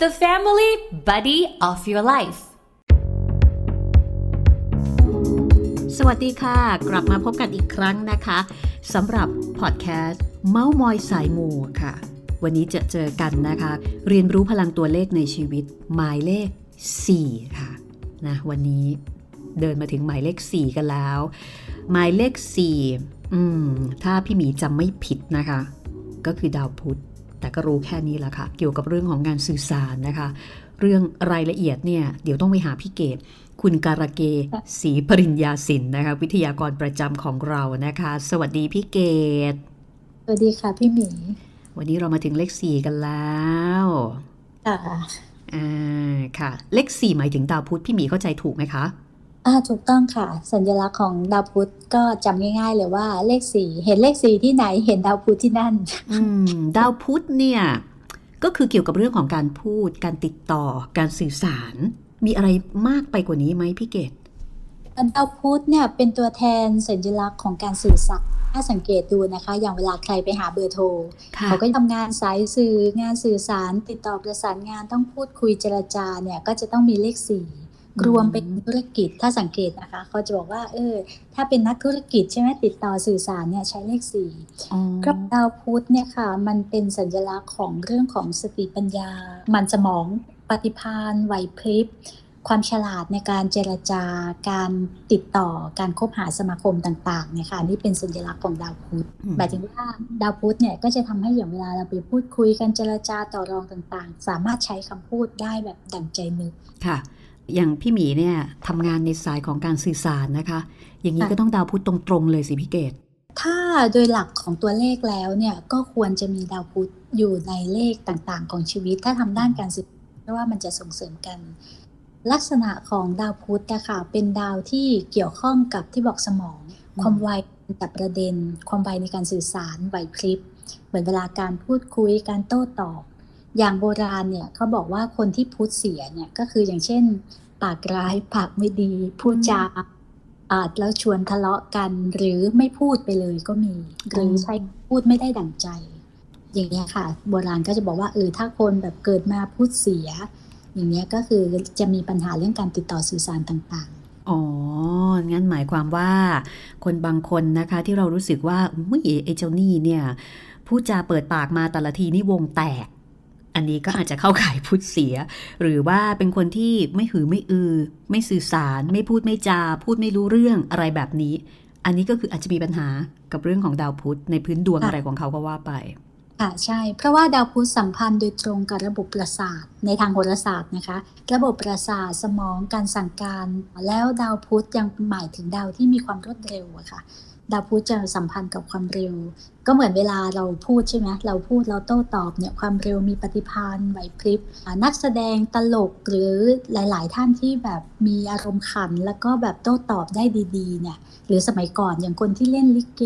the family buddy of your life. สวัสดีค่ะ กลับมาพบกันอีกครั้งนะคะสำหรับพอดแคสต์เมาส์มอยสายมูค่ะ วันนี้จะเจอกันนะคะ เรียนรู้พลังตัวเลขในชีวิต หมายเลข 4 ค่ะนะวันนี้เดินมาถึงหมายเลข 4 กันแล้ว หมายเลข 4 อืม ถ้าพี่หมีจำไม่ผิดนะคะ ก็คือดาวพุธ แต่ก็รู้แค่นี้แหละค่ะ เกี่ยวกับเรื่องของงานสื่อสารนะคะ เรื่องรายละเอียดเนี่ยเดี๋ยวต้องไปหาพี่เกดคุณการะเกศรีปริญญาสินนะคะ วิทยากรประจำของเรานะคะ สวัสดีพี่เกดสวัสดีค่ะพี่หมี วันนี้เรามาถึงเลขสี่กันแล้วค่ะอ่าค่ะ เลขสี่หมายถึงดาวพุธพี่หมีเข้าใจถูกไหมคะ อ่าถูกต้องค่ะ สัญลักษณ์ของดาวพุธก็จำง่ายๆเลยว่าเลขสี่เห็นเลขสี่ที่ไหนเห็นดาวพุธที่นั่น อืม ดาวพุธเนี่ย ก็คือเกี่ยวกับเรื่องของการพูด การติดต่อ การสื่อสาร มีอะไรมากไปกว่านี้ไหมพี่เกดดาวพุธเนี่ยเป็นตัวแทนสัญลักษณ์ของการสื่อสารถ้าสังเกตดูนะคะ อย่างเวลาใครไปหาเบอร์โทรค่ะเขาก็ทำงานสายสื่องานสื่อสาร ติดต่อประสานงานต้องพูดคุยเจรจาเนี่ยก็จะต้องมีเลขสี่ รวมเป็นธุรกิจถ้าสังเกตนะคะเขาจะบอกว่าเออถ้าเป็นนักธุรกิจใช่ไหมติดต่อสื่อสารเนี่ยใช้เลขสี่อ๋อกับดาวพุธเนี่ยค่ะมันเป็นสัญลักษณ์ของเรื่องของสติปัญญา มันสมองปฏิภาณไหวพริบความฉลาดในการเจรจาการติดต่อการคบหาสมาคมต่างๆเนี่ยค่ะนี่เป็นสัญลักษณ์ของดาวพุธอืมหมายถึงว่าดาวพุธเนี่ยก็จะทำให้อย่างเวลาเราไปพูดคุยกันเจรจาต่อรองต่างๆ สามารถใช้คำพูดได้แบบดั่งใจนึกค่ะ อย่างพี่หมีเนี่ยทำงานในสายของการสื่อสารนะคะ อย่างนี้ค่ะก็ต้องดาวพุธตรงๆเลยสิพี่เกดถ้าโดยหลักของตัวเลขแล้วเนี่ยก็ควรจะมีดาวพุธอยู่ในเลขต่างๆ ของชีวิต ถ้าทำด้านการศึกษาเพราะว่ามันจะส่งเสริมกัน ลักษณะของดาวพุธนะคะเป็นดาวที่เกี่ยวข้องกับที่บอกสมอง ความไวจับประเด็น ความไวในการสื่อสารไหวพริบเหมือนเวลาการพูดคุยการโต้ตอบ อย่างโบราณเนี่ยเขาบอกว่าคนที่พุธเสียเนี่ยก็คืออย่างเช่น ปากร้ายปากไม่ดีพูดจาอาจแล้วชวนทะเลาะกันหรือไม่พูดไปเลยก็มี หรือใช้พูดไม่ได้ดั่งใจ อย่างเงี้ยค่ะ โบราณก็จะบอกว่าเออถ้าคนแบบเกิดมาพูดเสีย อย่างเงี้ยก็คือจะมีปัญหาเรื่องการติดต่อสื่อสารต่างอ๋อ งั้นหมายความว่า คนบางคนนะคะที่เรารู้สึกว่าอุ้ยไอ้เจ้านี่เนี่ยพูดจาเปิดปากมาแต่ละทีนี่วงแตก อันนี้ก็อาจจะเข้าข่ายพูดเสีย หรือว่าเป็นคนที่ไม่หือไม่อือ ไม่สื่อสาร ไม่พูดไม่จา พูดไม่รู้เรื่องอะไรแบบนี้ อันนี้ก็คืออาจจะมีปัญหากับเรื่องของดาวพุธในพื้นดวงอะไรของเขาก็ว่าไปๆค่ะใช่ เพราะว่าดาวพุธสัมพันธ์โดยตรงกับระบบประสาทในทางโหราศาสตร์นะคะ ระบบประสาทสมองการสั่งการ แล้วดาวพุธยังหมายถึงดาวที่มีความรวดเร็วอะค่ะ ดาวพุธจะสัมพันธ์กับความเร็ว ก็เหมือนเวลาเราพูดใช่ไหมเราพูดเราโต้ตอบเนี่ยความเร็วมีปฏิภาณไหวพริบอ่านักแสดงตลกหรือหลาย ๆ ท่านที่แบบมีอารมณ์ขัน แล้วก็แบบโต้ตอบได้ดีๆเนี่ยหรือสมัยก่อนอย่างคนที่เล่นลิเก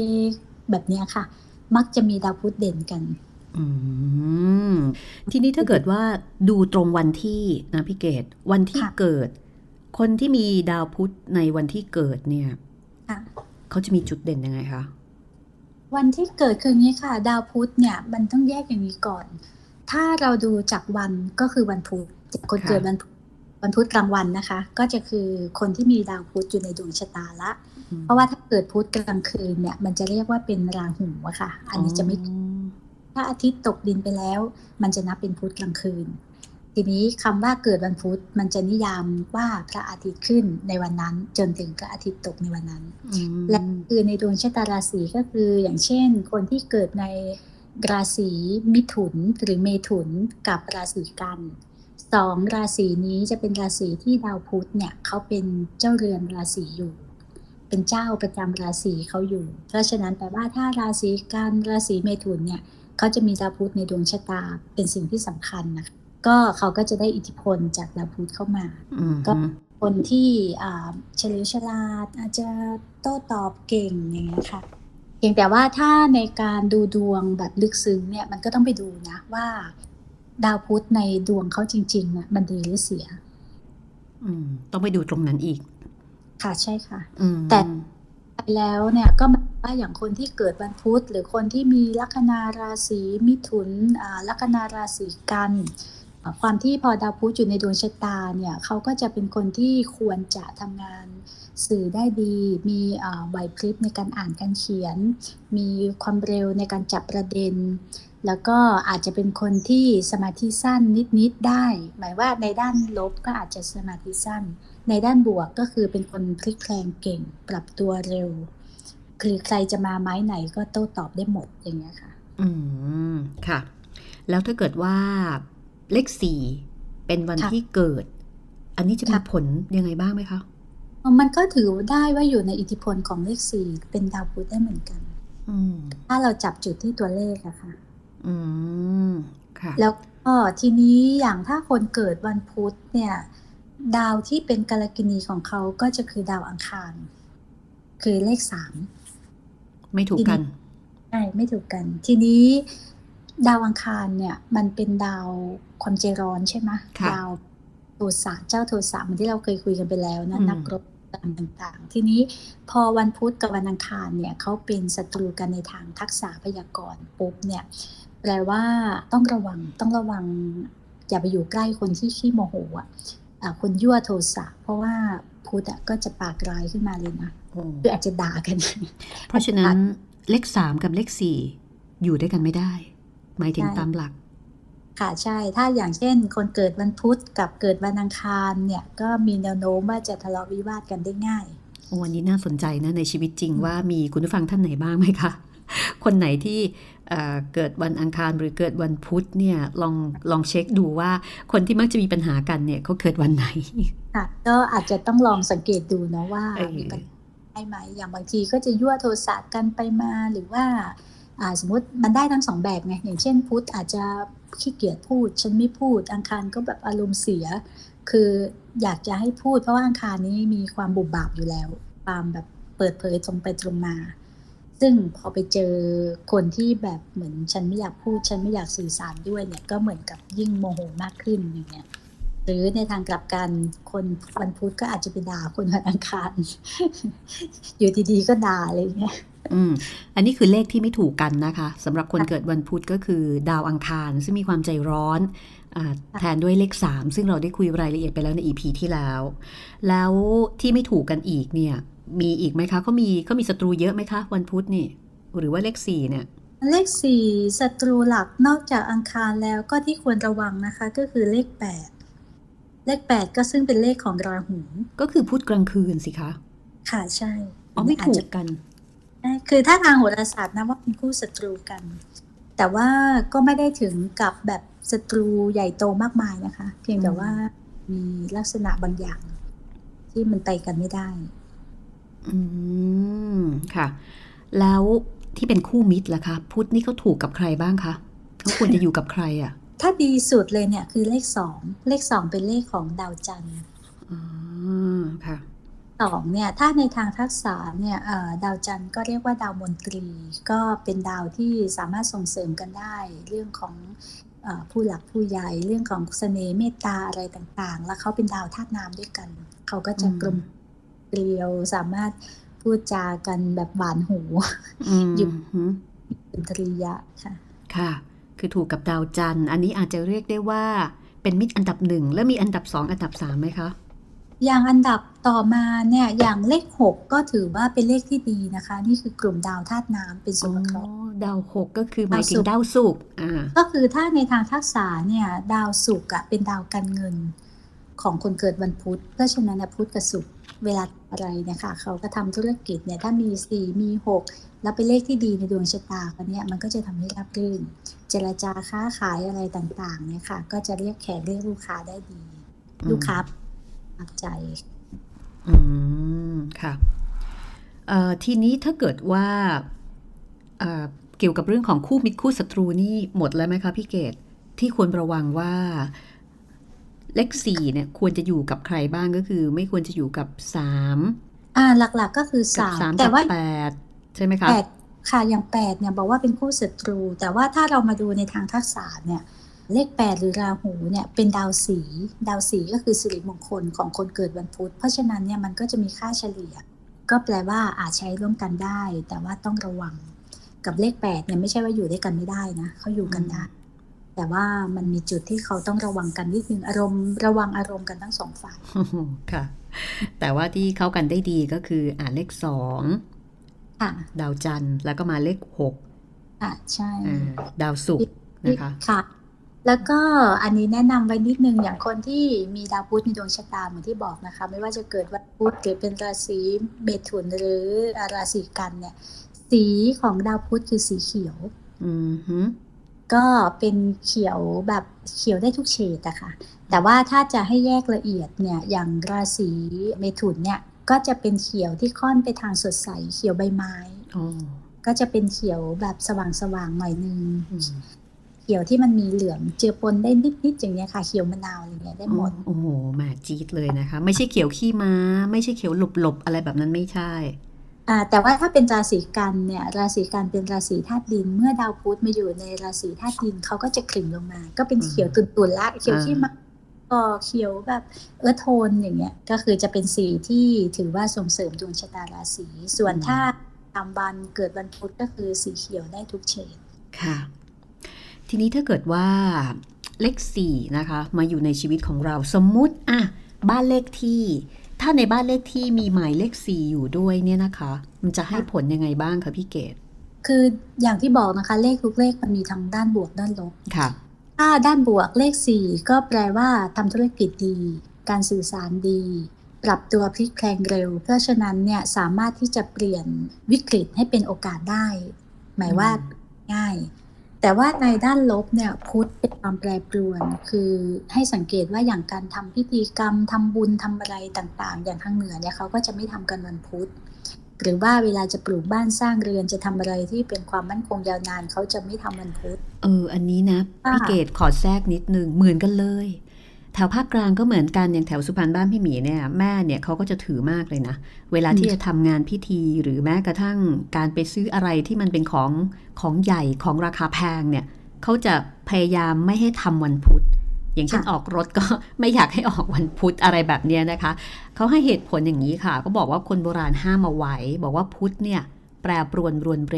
แบบเนี้ยค่ะ มักจะมีดาวพุธเด่นกันอืมทีนี้ถ้าเกิดว่าดูตรงวันที่นะพี่เกดวันที่ค่ะเกิด คนที่มีดาวพุธในวันที่เกิดเนี่ยค่ะ เขาจะมีจุดเด่นยังไงคะ วันที่เกิดคืออย่างนี้ค่ะ ดาวพุธเนี่ยมันต้องแยกอย่างนี้ก่อน ถ้าเราดูจากวันก็คือวันพุธคนค่ะเกิดวันพุธวันพุธกลางวันนะคะ ก็จะคือคนที่มีดาวพุธอยู่ในดวงชะตาละ เพราะว่าถ้าเกิดพุธกลางคืนเนี่ยมันจะเรียกว่าเป็นราหูอะค่ะ อันนี้จะไม่ถ้าอาทิตย์ตกดินไปแล้ว มันจะนับเป็นพุธกลางคืน ทีนี้คำว่าเกิดวันพุธมันจะนิยามว่าพระอาทิตย์ขึ้นในวันนั้น จนถึงพระอาทิตย์ตกในวันนั้นอืมและคือในดวงชะตาราศีก็คืออย่างเช่น คนที่เกิดในราศีมิถุนหรือเมถุนกับราศีกันสองราศีนี้จะเป็นราศีที่ดาวพุธเนี่ยเขาเป็นเจ้าเรือนราศีอยู่ เป็นเจ้าประจำราศีเขาอยู่ เพราะฉะนั้นแปลว่าถ้าราศีกันราศีเมถุนเนี่ยเขาจะมีดาวพุธในดวงชะตาเป็นสิ่งที่สำคัญนะคะ ก็เขาก็จะได้อิทธิพลจากดาวพุธเข้ามาอืมก็คนที่อ่าเฉลียวฉลาดอาจจะโต้ตอบเก่งอย่างเงี้ยค่ะเพียงแต่ว่าถ้าในการดูดวงแบบลึกซึ้งเนี่ยมันก็ต้องไปดูนะว่าดาวพุธในดวงเขาจริงๆน่ะมันดีหรือเสีย อืม ต้องไปดูตรงนั้นอีก ค่ะใช่ค่ะอืมแต่ไปแล้วเนี่ยก็หมายว่าอย่างคนที่เกิดวันพุธหรือคนที่มีลัคนาราศีมิถุนอ่าลัคนาราศีกัน ความที่พอดาวพุธอยู่ในดวงชะตาเนี่ยเขาก็จะเป็นคนที่ควรจะทำงานสื่อได้ดี มีไหวพริบในการอ่านการเขียน มีความเร็วในการจับประเด็น แล้วก็อาจจะเป็นคนที่สมาธิสั้นนิดๆได้ หมายว่าในด้านลบก็อาจจะสมาธิสั้น ในด้านบวกก็คือเป็นคนพลิกแพลงเก่ง ปรับตัวเร็ว คือใครจะมาไม้ไหนก็โต้ตอบได้หมดอย่างเงี้ยค่ะ อืม ค่ะ แล้วถ้าเกิดว่า เลขสี่เป็นวันค่ะที่เกิด อันนี้จะมีค่ะผลยังไงบ้างไหมคะมันก็ถือได้ว่าอยู่ในอิทธิพลของเลขสี่เป็นดาวพุธได้เหมือนกันอืมถ้าเราจับจุดที่ตัวเลขอะค่ะอืมค่ะ แล้วก็ทีนี้อย่างถ้าคนเกิดวันพุธเนี่ย ดาวที่เป็นกาลกินีของเขาก็จะคือดาวอังคาร คือเลขสามไม่ถูกกันใช่ไม่ถูกกัน ทีนี้ ดาวอังคารเนี่ยมันเป็นดาวความใจร้อนใช่ไหมค่ะดาวโทสะเจ้าโทสะเหมือนที่เราเคยคุยกันไปแล้วนะอืมนักรบต่างๆ ทีนี้พอวันพุธกับวันอังคารเนี่ยเขาเป็นศัตรูกันในทางทักษะพยากรณ์ปุ๊บเนี่ยแปลว่าต้องระวังต้องระวังอย่าไปอยู่ใกล้คนที่ขี้โมโหอะอ่าคนยั่วโทสะเพราะว่าพุธอะก็จะปากร้ายขึ้นมาเลยนะโอ้คืออาจจะด่ากัน เพราะฉะนั้นเลขสามกับเลขสี่อยู่ด้วยกันไม่ได้ หมายถึงใช่ตามหลัก ค่ะใช่ถ้าอย่างเช่น คนเกิดวันพุธกับเกิดวันอังคารเนี่ยก็มีแนวโน้มว่าจะทะเลาะวิวาทกันได้ง่ายโอ้วันนี้น่าสนใจนะในชีวิตจริงว่ามีคุณผู้ฟังท่านไหนบ้างไหมคะคนไหนที่เอ่อเกิดวันอังคารหรือเกิดวันพุธเนี่ยลองลองเช็คดูว่าคนที่มักจะมีปัญหากันเนี่ยเขาเกิดวันไหนค่ะก็อาจจะต้องลองสังเกตดูนะว่าเออมีปัญหาได้ไหมอย่างบางทีก็จะยั่วโทสะกันไปมาหรือว่าอ่า สมมติมันได้ทั้งสองแบบไงอย่างเช่นพุธอาจจะขี้เกียจพูด ฉันไม่พูดอังคารก็แบบอารมณ์เสีย คืออยากจะให้พูดเพราะว่าอังคารนี้มีความบุบบาปอยู่แล้ว ความแบบเปิดเผยตรงไปตรงมา ซึ่งพอไปเจอคนที่แบบเหมือนฉันไม่อยากพูดฉันไม่อยากสื่อสารด้วยเนี่ยก็เหมือนกับยิ่งโมโหมากขึ้นอย่างเงี้ยหรือในทางกลับกันคนวันพุธก็อาจจะไปด่าคนวันอังคาร อยู่ดีๆก็ด่าอะไรอย่างเงี้ย อืมอันนี้คือเลขที่ไม่ถูกกันนะคะสำหรับคนเกิดวันพุธก็คือ ดาวอังคาร ซึ่งมีความใจร้อนอาแทนด้วยเลข 3 ซึ่งเราได้คุยรายละเอียดไปแล้วใน EP ที่แล้ว แล้วที่ไม่ถูกกันอีกเนี่ย มีอีกไหมคะเขามีเขามีศัตรูเยอะไหมคะ วันพุธนี่ หรือว่าเลข4เนี่ย เลขสี่ศัตรูหลักนอกจากอังคารแล้วก็ที่ควรระวังนะคะก็คือเลขแปดเลขแปดก็ซึ่งเป็นเลขของราหูก็คือพุธกลางคืนสิคะ ค่ะใช่อ๋อไม่ถูาจกจะกันใช่ คือถ้าทางโหราศาสตร์นะว่าเป็นคู่ศัตรูกัน แต่ว่าก็ไม่ได้ถึงกับแบบศัตรูใหญ่โตมากมายนะคะ เพียงแต่ว่ามีลักษณะบางอย่าง ที่มันไปกันไม่ได้ อืมค่ะ แล้วที่เป็นคู่มิตรล่ะคะพุธนี่เขาถูกกับใครบ้างคะเขาควรจะอยู่กับใครอะ ถ้าดีสุดเลยเนี่ย คือเลขสองเลขสองเป็นเลขของดาวจันทร์อ๋อค่ะ สองเนี่ยถ้าในทางทักษะเนี่ยเอ่อดาวจันทร์ก็เรียกว่าดาวมนตรี ก็เป็นดาวที่สามารถส่งเสริมกันได้ เรื่องของเออผู้หลักผู้ใหญ่เรื่องของเสน่ห์เมตตาอะไรต่างๆ แล้วเขาเป็นดาวธาตุน้ำด้วยกัน เขาก็จะอืมกลมเกลียวสามารถพูดจากันแบบหวานหูอืมอยู่หืมเป็นตริยะค่ะ ค่ะ คือถูกกับดาวจันทร์ อันนี้อาจจะเรียกได้ว่าเป็นมิตรอันดับหนึ่งแล้วมีอันดับสองอันดับสามไหมคะ อย่างอันดับต่อมาเนี่ยอย่างเลขหกก็ถือว่าเป็นเลขที่ดีนะคะ นี่คือกลุ่มดาวธาตุน้ำเป็นส่อ๋วนอประกอบดาวหกก็คือหมายถึงดาดาววศุศุกกร์ร์อ่าก็คือถ้าในทางทักษะเนี่ยดาวศุกร์อะเป็นดาวการเงินของคนเกิดวันพุธ เพราะฉะนั้นนะพุธกับศุกร์เวลาอะไรเนี่ยค่ะเขาก็ทำธุรกิจเนี่ยถ้ามีสี่มีหกแล้วเป็นเลขที่ดีในดวงชะตาเขาเนี่ยมันก็จะทำให้ราบรื่น เจรจาค้าขายอะไรต่างๆเนี่ยค่ะก็จะเรียกแขกเรียกลูกค้าได้ดีอืมลูกค้า อับใจอืม ค่ะเอ่อทีนี้ถ้าเกิดว่าเอ่อเกี่ยวกับเรื่องของคู่มิตรคู่ศัตรูนี่หมดแล้วไหมคะพี่เกดที่ควรระวังว่าเลขสี่เนี่ยควรจะอยู่กับใครบ้างก็คือ ไม่ควรจะอยู่กับสามอ่าหลักๆก็คือกับสามสามแต่กับว่าแปดใช่ไหมคะแปดค่ะอย่างแปดเนี่ยบอกว่าเป็นคู่ศัตรู แต่ว่าถ้าเรามาดูในทางทักษะเนี่ย เลขแปดหรือราหูเนี่ยเป็นดาวสี ดาวสีก็คือสิริมงคลของคนเกิดวันพุธ เพราะฉะนั้นเนี่ยมันก็จะมีค่าเฉลี่ย ก็แปลว่าอาจใช้ร่วมกันได้ แต่ว่าต้องระวังกับเลขแปดเนี่ยไม่ใช่ว่าอยู่ด้วยกันไม่ได้นะเขาอยู่กันได้แต่ว่ามันมีจุดที่เขาต้องระวังกันนิดนึงอารมณ์ระวังอารมณ์กันทั้งสองฝ่ายค่ะ แต่ว่าที่เข้ากันได้ดีก็คืออ่านเลขสองค่ะดาวจันทร์แล้วก็มาเลขหกค่ะใช่อ่าดาวศุกร์นะคะค่ะ แล้วก็อันนี้แนะนำไว้นิดนึงอย่างคนที่มีดาวพุธในดวงชะตาเหมือนที่บอกนะคะ ไม่ว่าจะเกิดวันพุธหรือเป็นราศีเมถุนหรือราศีกันเนี่ย สีของดาวพุธคือสีเขียว อืมฮึก็เป็นเขียวแบบเขียวได้ทุกเฉดอะค่ะ แต่ว่าถ้าจะให้แยกละเอียดเนี่ย อย่างราศีเมถุนเนี่ย ก็จะเป็นเขียวที่ค่อนไปทางสดใส เขียวใบไม้อ๋อก็จะเป็นเขียวแบบสว่างๆหน่อยนึงอืม เขียวที่มันมีเหลืองเจือปนได้นิดๆอย่างเงี้ยค่ะ เขียวมะนาวอะไรเงี้ยได้หมดโอ้โหแหมาจี๊ดเลยนะคะ ไม่ใช่เขียวขี้ม้า ไม่ใช่เขียวหลบๆอะไรแบบนั้นไม่ใช่อ่าแต่ว่าถ้าเป็นราศีกันเนี่ยราศีกันเป็นราศีธาตุดิน เมื่อดาวพุธมาอยู่ในราศีธาตุดินเขาก็จะขลิ่มลงมา ก็เป็นเขียวตุ่นๆละเขียวขี้มักก็เขียวแบบเออโทนอย่างเงี้ยก็คือจะเป็นสีที่ถือว่าส่งเสริมดวงชะตาราศีส่วนถ้าตามวันเกิดวันพุธก็คือสีเขียวได้ทุกเฉดค่ะ ทีนี้ถ้าเกิดว่าเลขสี่นะคะมาอยู่ในชีวิตของเราสมมุติอะบ้านเลขที่ ถ้าในบ้านเลขที่มีหมายเลขสี่อยู่ด้วยเนี่ยนะคะ มันจะให้ผลยังไงบ้างคะพี่เกดคืออย่างที่บอกนะคะเลขทุกเลขมันมีทั้งด้านบวกด้านลบค่ะถ้าด้านบวกเลข 4 ก็แปลว่าทำธุรกิจดี การสื่อสารดี ปรับตัวพลิกแพลงเร็ว เพราะฉะนั้นเนี่ยสามารถที่จะเปลี่ยนวิกฤตให้เป็นโอกาสได้ หมายว่าง่าย แต่ว่าในด้านลบเนี่ยพุธเป็นความแปรปรวน คือให้สังเกตว่าอย่างการทำพิธีกรรมทำบุญทำอะไรต่างๆ อย่างทางเหนือเนี่ยเขาก็จะไม่ทำกันวันพุธหรือว่าเวลาจะปลูกบ้านสร้างเรือนจะทำอะไรที่เป็นความมั่นคงยาวนานเขาจะไม่ทำวันพุธเออ อันนี้นะะพี่เกดขอแทรกนิดนึงเหมือนกันเลย แถวภาคกลางก็เหมือนกันอย่างแถวสุพรรณบ้านพี่หมีเนี่ยแม่เนี่ยเขาก็จะถือมากเลยนะ เวลาที่จะทำงานพิธีหรือแม้กระทั่งการไปซื้ออะไรที่มันเป็นของของใหญ่ของราคาแพงเนี่ยเขาจะพยายามไม่ให้ทำวันพุธอย่างเช่นค่ะออกรถก็ไม่อยากให้ออกวันพุธอะไรแบบเนี้ยนะคะ เขาให้เหตุผลอย่างนี้ค่ะ ก็บอกว่าคนโบราณห้ามเอาไว้ บอกว่าพุธเนี่ยแปรปรวนรวนเร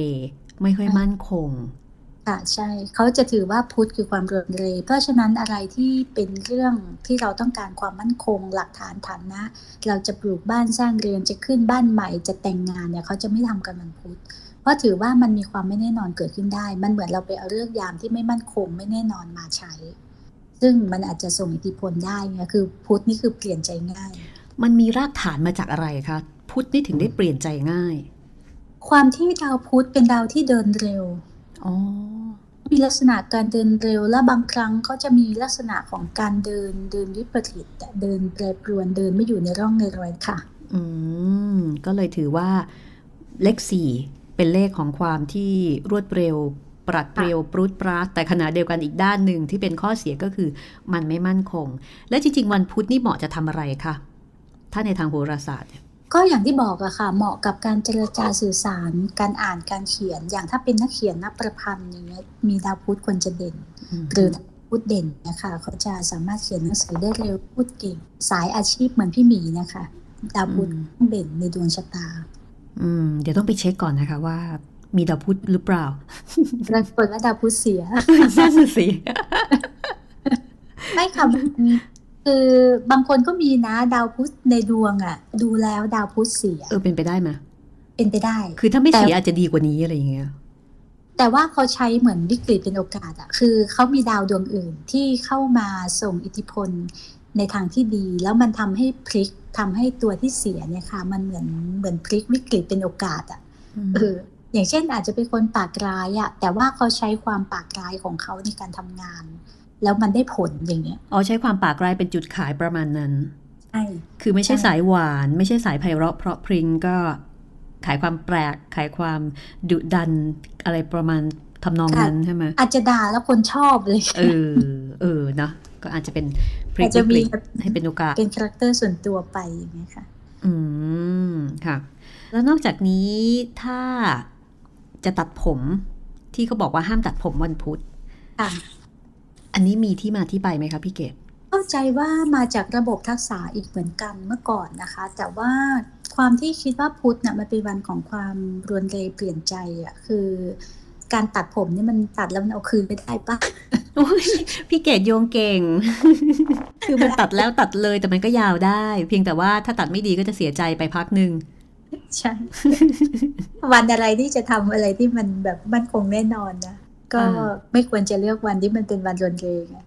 ไม่ค่อยมั่นคง ค่ะใช่เขาจะถือว่าพุทธคือความรวนเรเพราะฉะนั้นอะไรที่เป็นเรื่องที่เราต้องการความมั่นคง หลักฐานฐานนะเราจะปลูกบ้านสร้างเรือนจะขึ้นบ้านใหม่จะแต่งงานเนี่ยเขาจะไม่ทำกันวันพุธเพราะถือว่ามันมีความไม่แน่นอนเกิดขึ้นได้ มันเหมือนเราไปเอาเรื่องยามที่ไม่มั่นคงไม่แน่นอนมาใช้ ซึ่งมันอาจจะส่งอิทธิพลได้ไงคือพุทธนี่คือเปลี่ยนใจง่าย มันมีรากฐานมาจากอะไรคะพุธนี่ถึงได้เปลี่ยนใจง่าย ความที่ดาวพุธเป็นดาวที่เดินเร็ว อ๋อ มีลักษณะการเดินเร็วและบางครั้งก็จะมีลักษณะของการเดินเดินวิปริตเดินแปรปรวนเดินไม่อยู่ในร่องในรอยค่ะ อืม ก็เลยถือว่าเลขสี่เป็นเลขของความที่รวดเร็ว ปรัดเปรียวปรุดปราดแต่ขณะเดียวกันอีกด้านหนึ่งที่เป็นข้อเสียก็คือมันไม่มั่นคง และจริง ๆ วันพุธนี่เหมาะจะทำอะไรคะถ้าในทางโหราศาสตร์เนี่ย ก็อย่างที่บอกอะค่ะ เหมาะกับการเจรจาสื่อสาร การอ่านการเขียน อย่างถ้าเป็นนักเขียนนักประพันธ์อย่างเงี้ยมีดาวพุธควรจะเด่น หรือถ้าพูดเด่นนะคะเขาจะสามารถเขียนหนังสือได้เร็วพูดเก่ง สายอาชีพเหมือนพี่หมีนะคะ ดาวพุธอืมต้องเด่นในดวงชะตา อืม เดี๋ยวต้องไปเช็คก่อนนะคะว่ามีดาวพุธหรือเปล่าปรากฏว่าดาวพุธเสียนั่นน่ะสิไม่ค่ะมัน คือบางคนก็มีนะดาวพุธในดวงอะดูแล้วดาวพุธเสีย เออเป็นไปได้ไหมเป็นไปได้ คือถ้าไม่แต่เสียอาจจะดีกว่านี้อะไรอย่างเงี้ยแต่ว่าเขาใช้เหมือนวิกฤตเป็นโอกาสอะคือเขามีดาวดวงอื่นที่เข้ามาส่งอิทธิพลในทางที่ดี แล้วมันทำให้พลิกทำให้ตัวที่เสียเนี่ยค่ะ มันเหมือนเหมือนพลิกวิกฤตเป็นโอกาสอะเอออย่างเช่นอาจจะเป็นคนปากร้ายอะแต่ว่าเขาใช้ความปากร้ายของเขาในการทำงาน แล้วมันได้ผลอย่างเงี้ยอ๋อใช้ความปากร้ายเป็นจุดขายประมาณนั้นใช่คือไม่ใช่ใช่สายหวาน ไม่ใช่สายไพเราะเพราะพริ้งก็ขายความแปลก ขายความดุดันอะไรประมาณทำนองนั้นใช่ไหมอาจจะด่าแล้วคนชอบเลย เออ เออเนาะก็อาจจะเป็นพริอาจจะวิมีกฤตให้เป็นโอกาสเป็นคาแรคเตอร์ส่วนตัวไปอย่างเงี้ยค่ะ อืมค่ะ แล้วนอกจากนี้ถ้าจะตัดผมที่เขาบอกว่าห้ามตัดผมวันพุธค่ะ อันนี้มีที่มาที่ไปไหมคะพี่เกดเข้าใจว่ามาจากระบบทักษะอีกเหมือนกันเมื่อก่อนนะคะ แต่ว่าความที่คิดว่าพุธน่ะมันเป็นวันของความรวนเรเปลี่ยนใจอะคือการตัดผมนี่มันตัดแล้วมันเอาคืนไม่ได้ปะโอ้ยพี่เกดโยงเก่ง คือมันตัดแล้วตัดเลยแต่มันก็ยาวได้ เพียงแต่ว่าถ้าตัดไม่ดีก็จะเสียใจไปพักหนึ่งใช่ วันอะไรที่จะทำอะไรที่มันแบบมั่นคงแน่นอนนะ ก็อ่าไม่ควรจะเลือกวันที่มันเป็นวันรนเรงอะ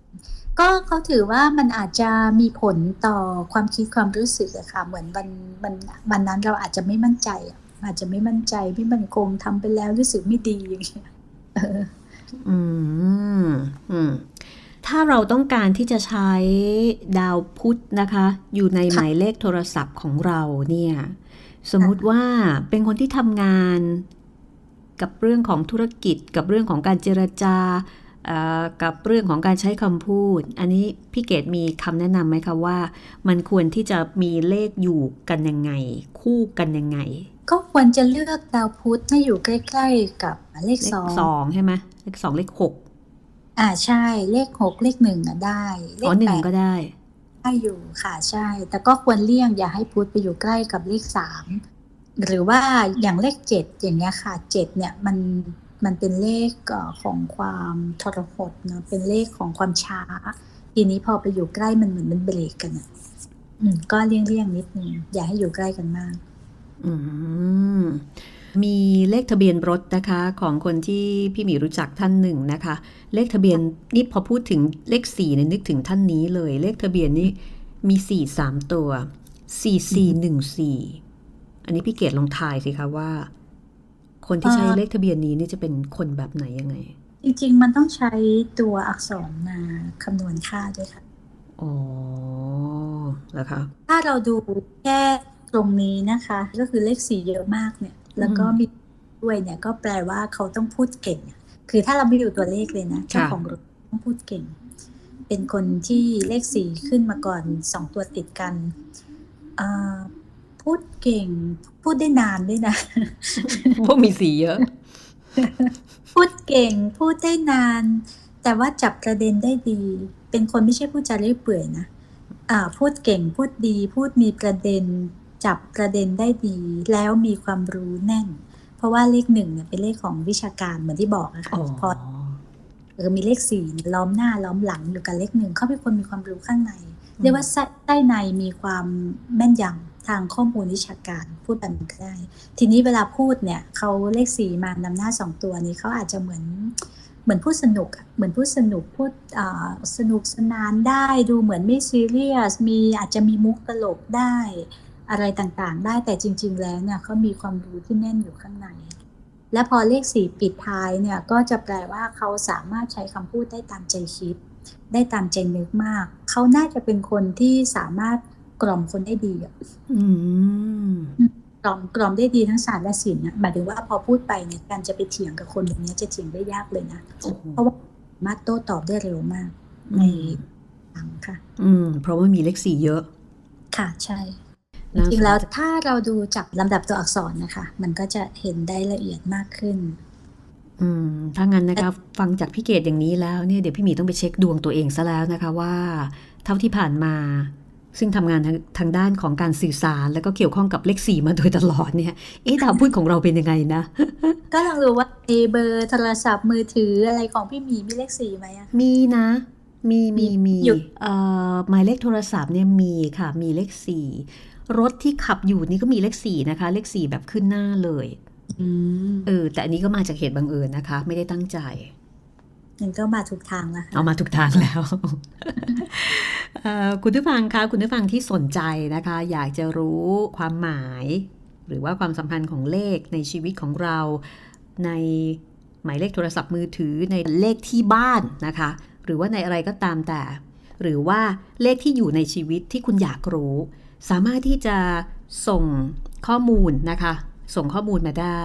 ก็เขาถือว่ามันอาจจะมีผลต่อความคิดความรู้สึกอะค่ะ เหมือนวันมันวันนั้นเราอาจจะไม่มั่นใจอะอาจจะไม่มั่นใจไม่มั่นคงทำไปแล้วรู้สึกไม่ดีอย่างเงี้ยเอออืมอืมถ้าเราต้องการที่จะใช้ดาวพุธนะคะ อยู่ในหมายเลขโทรศัพท์ของเราเนี่ย สมมุติว่าเป็นคนที่ทำงาน กับเรื่องของธุรกิจ กับเรื่องของการเจรจาเอ่อกับเรื่องของการใช้คำพูด อันนี้พี่เกดมีคำแนะนำไหมคะว่า มันควรที่จะมีเลขอยู่กันยังไง คู่กันยังไง ก็ควรจะเลือกดาวพุธให้อยู่ใกล้ ๆ กับเลขเลขสองสองใช่ไหมเลขสองเลขหกอ่าใช่เลขหกเลขหนึ่งอะได้เลอ๋ขอหนึ่แปงดก็ได้ได้อยู่ค่ะใช่ แต่ก็ควรเลี่ยงอย่าให้พุธไปอยู่ใกล้กับเลขสาม หรือว่าอย่างเลขเจ็ดอย่างเงี้ยค่ะเจ็ดเนี่ยมันมันเป็นเลขของความทรหดเนอะเป็นเลขของความช้า ทีนี้พอไปอยู่ใกล้มันเหมือนมันเบรกกันอะอืมก็เลี่ยงเลี่ยงนิดนึงอย่าให้อยู่ใกล้กันมาก อืมมีเลขทะเบียนรถนะคะ ของคนที่พี่หมีรู้จักท่านหนึ่งนะคะ เลขทะเบียนนี่พอพูดถึงเลขสี่เนี่ยนึกถึงท่านนี้เลย เลขทะเบียนนี่มีสี่สามตัวสี่สี่หนึ่งสี่ อันนี้พี่เกดลองทายสิคะว่า คนที่ใช้อ่าเลขทะเบียนนี้นี่จะเป็นคนแบบไหนยังไง จริง ๆ มันต้องใช้ตัวอักษรมาคำนวณค่าด้วยค่ะ อ๋อแล้วคะถ้าเราดูแค่ตรงนี้นะคะ ก็คือเลขสี่เยอะมากเนี่ย แล้วก็มีด้วยเนี่ยก็แปลว่าเขาต้องพูดเก่ง คือถ้าเราไม่ดูตัวเลขเลยนะเจ้าของรถต้องพูดเก่ง เป็นคนที่เลขสี่ขึ้นมาก่อนสองตัวติดกันอ่า พูดเก่ง พูดได้นานด้วยนะ พวกมีสีเยอะ พูดเก่ง พูดได้นาน แต่ว่าจับประเด็นได้ดี เป็นคนไม่ใช่พูดจาเรื่อยเปื่อยนะอ่าพูดเก่ง พูดดี พูดมีประเด็น จับประเด็นได้ดี แล้วมีความรู้แน่น เพราะว่าเลขหนึ่งเนี่ยเป็นเลขของวิชาการเหมือนที่บอกนะคะอ๋อพอเออมีเลขสี่เนี่ยล้อมหน้าล้อมหลังอยู่กับเลขหนึ่งเขาเป็นคนมีความรู้ข้างใน เรียกว่าใต้ใต้ในมีความแม่นยำ ทางข้อมูลวิชาการพูดแบบนี้ก็ได้ ทีนี้เวลาพูดเนี่ยเขาเลขสี่มานำหน้าสองตัวนี้เขาอาจจะเหมือนเหมือนพูดสนุกเหมือนพูดสนุกพูดสนุกสนานได้ดูเหมือนไม่ซีเรียสมีอาจจะมีมุกตลกได้อะไรต่างๆ ได้แต่จริง ๆ แล้วเนี่ยเขามีความรู้ที่แน่นอยู่ข้างใน และพอเลขสี่ปิดท้ายเนี่ยก็จะแปลว่าเขาสามารถใช้คำพูดได้ตามใจคิด ได้ตามใจนึกมาก เขาน่าจะเป็นคนที่สามารถ กล่อมคนได้ดีอะอืมกล่อมกล่อมได้ดีทั้งศาสตร์และศิลป์นะหมายถึงว่าพอพูดไปเนี่ยการจะไปเถียงกับคนแบบนี้จะเถียงได้ยากเลยนะโอ้โหเพราะว่าสามารถโต้ตอบได้เร็วมากในทางค่ะ อืม เพราะว่ามีเลขสี่เยอะ ค่ะใช่จน่าสนริงๆแล้วถ้าเราดูจากลำดับตัวอักษรนะคะ มันก็จะเห็นได้ละเอียดมากขึ้น อืมถ้างั้นนะคะฟังจากพี่เกดอย่างนี้แล้วเนี่ยเดี๋ยวพี่หมีต้องไปเช็คดวงตัวเองซะแล้วนะคะว่า เท่าที่ผ่านมา ซึ่งทำงานทางทางด้านของการสื่อสาร แล้วก็เกี่ยวข้องกับเลขสี่มาโดยตลอดเนี่ย เอ๊ะดาวพุธของเราเป็นยังไงนะ ก็ลองดูว่าในเบอร์โทรศัพท์มือถืออะไรของพี่หมีมีเลขสี่ไหมอะมีนะ มีมีมีอยู่เอ่อหมายเลขโทรศัพท์เนี่ยมีค่ะ มีเลขสี่รถที่ขับอยู่นี่ก็มีเลขสี่นะคะ เลขสี่แบบขึ้นหน้าเลยอืมเออแต่อันนี้ก็มาจากเหตุบังเอิญนะคะ ไม่ได้ตั้งใจ มันก็มาถูกทางแล้วค่ะเอามาถูกทางแล้วคุณผู้ฟังคะคุณผู้ฟังที่สนใจนะคะ อยากจะรู้ความหมาย หรือว่าความสัมพันธ์ของเลขในชีวิตของเรา ในหมายเลขโทรศัพท์มือถือในเลขที่บ้านนะคะ หรือว่าในอะไรก็ตามแต่ หรือว่าเลขที่อยู่ในชีวิตที่คุณอยากรู้ สามารถที่จะส่งข้อมูลนะคะ ส่งข้อมูลมาได้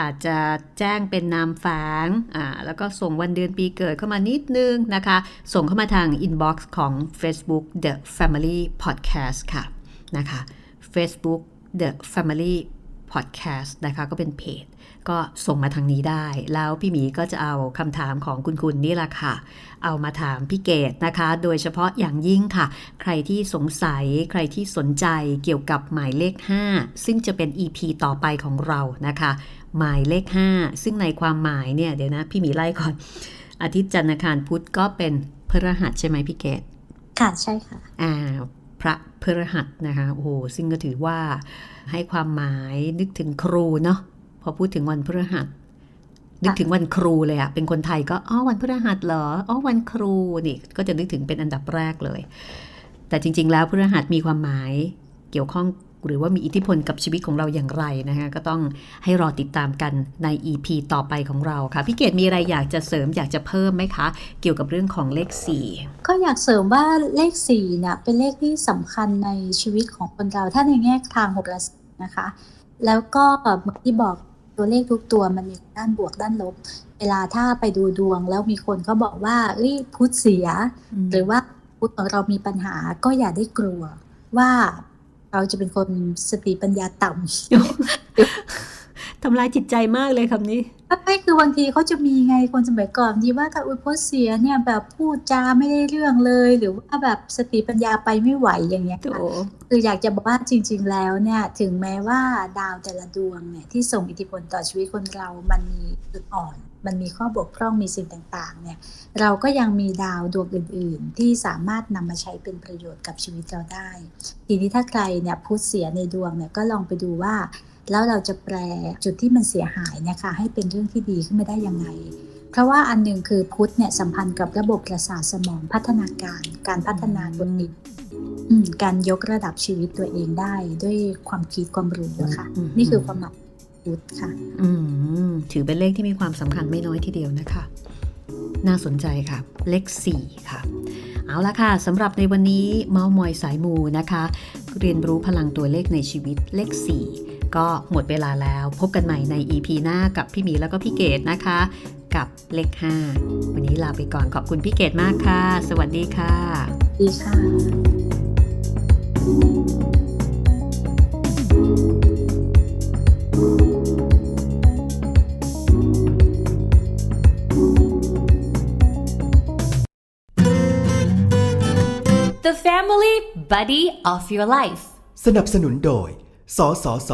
อาจจะแจ้งเป็นนามแฝงอ่าแล้วก็ส่งวันเดือนปีเกิดเข้ามานิดนึงนะคะ ส่งเข้ามาทาง inbox ของ Facebook The Family Podcast ค่ะนะคะ Facebook The Family Podcast นะคะก็เป็นเพจ ก็ส่งมาทางนี้ได้ แล้วพี่หมีก็จะเอาคำถามของคุณคุณนี่แหละค่ะ เอามาถามพี่เกดนะคะ โดยเฉพาะอย่างยิ่งค่ะ ใครที่สงสัยใครที่สนใจเกี่ยวกับหมายเลข 5 ซึ่งจะเป็น EP ต่อไปของเรานะคะ หมายเลข 5 ซึ่งในความหมายเนี่ยเดี๋ยวนะพี่หมีไล่ก่อน อาทิตย์จันทร์อังคารพุธก็เป็นพฤหัสใช่ไหมพี่เกดค่ะใช่ค่ะอ่าพระพฤหัสนะคะโอ้โหซึ่งก็ถือว่าให้ความหมายนึกถึงครูเนาะพอพูดถึงวันพฤหัส นึกถึงวันครูเลยอะเป็นคนไทยก็อ๋อวันพฤหัสเหรออ๋อวันครูนี่ก็จะนึกถึงเป็นอันดับแรกเลย แต่จริง ๆ แล้วพฤหัสมีความหมายเกี่ยวข้อง หรือว่ามีอิทธิพลกับชีวิตของเราอย่างไรนะคะก็ต้องให้รอติดตามกันใน EP ต่อไปของเราค่ะพี่เกดมีอะไรอยากจะเสริมอยากจะเพิ่มไหมคะ เกี่ยวกับเรื่องของเลขสี่ก็อยากเสริมว่าเลขสี่เนี่ยเป็นเลขที่สำคัญในชีวิตของคนเราถ้าในแง่ทางโหราศาสตร์นะคะ แล้วก็เมือที่บอกตัวเลขทุกตัวมันมีด้านบวกด้านลบ เวลาถ้าไปดูดวงแล้วมีคนเขาบอกว่าเอ้ยพุธเสีย หรือว่าพุธของเรามีปัญหาก็อย่าได้กลัวว่า เราจะเป็นคนสติปัญญาต่ำทำลายจิตใจมากเลยคำนี้ไม่คือบางทีเขาจะมีไงคนสมัยก่อนที่ว่าถ้าอุยโพสเสียเนี่ยแบบพูดจาไม่ได้เรื่องเลย หรือว่าแบบสติปัญญาไปไม่ไหวอย่างเงี้ยโถค่ะคืออยากจะบอกว่าจริง ๆ แล้วเนี่ยถึงแม้ว่าดาวแต่ละดวงเนี่ยที่ส่งอิทธิพลต่อชีวิตคนเรามันมีจุดอ่อน มันมีข้อบกพร่องมีสิ่งต่างๆเนี่ยเราก็ยังมีดาวดวงอื่น ๆ ที่สามารถนำมาใช้เป็นประโยชน์กับชีวิตเราได้ ทีนี้ถ้าใครเนี่ยพุธเสียในดวงเนี่ยก็ลองไปดูว่า แล้วเราจะแปลจุดที่มันเสียหายเนะคะให้เป็นเรื่องที่ดีขึ้นมาได้ยังไงเพราะว่าอันหนึ่งคือพุทธเนี่ยสัมพันธ์กับระบบประสาทสมองพัฒนาการ การพัฒนาตัวเองอืมการยกระดับชีวิตตัวเองได้ด้วยความคิดความรู้อะค่ะอืมนี่คือความหมาย พุทธค่ะ อืมถือเป็นเลขที่มีความสำคัญไม่น้อยทีเดียวนะคะ น่าสนใจค่ะ เลข 4 ค่ะ เอาละค่ะสำหรับในวันนี้เมาส์มอยสายมูนะคะ เรียนรู้พลังตัวเลขในชีวิตเลข 4 ก็หมดเวลาแล้วพบกันใหม่ใน EP หน้ากับพี่หมีแล้วก็พี่เกดนะคะ กับเลข 5 วันนี้ลาไปก่อนขอบคุณพี่เกดมากค่ะ สวัสดีค่ะ ดีค่ะ Family Buddy of Your Life. สนับสนุนโดย สสส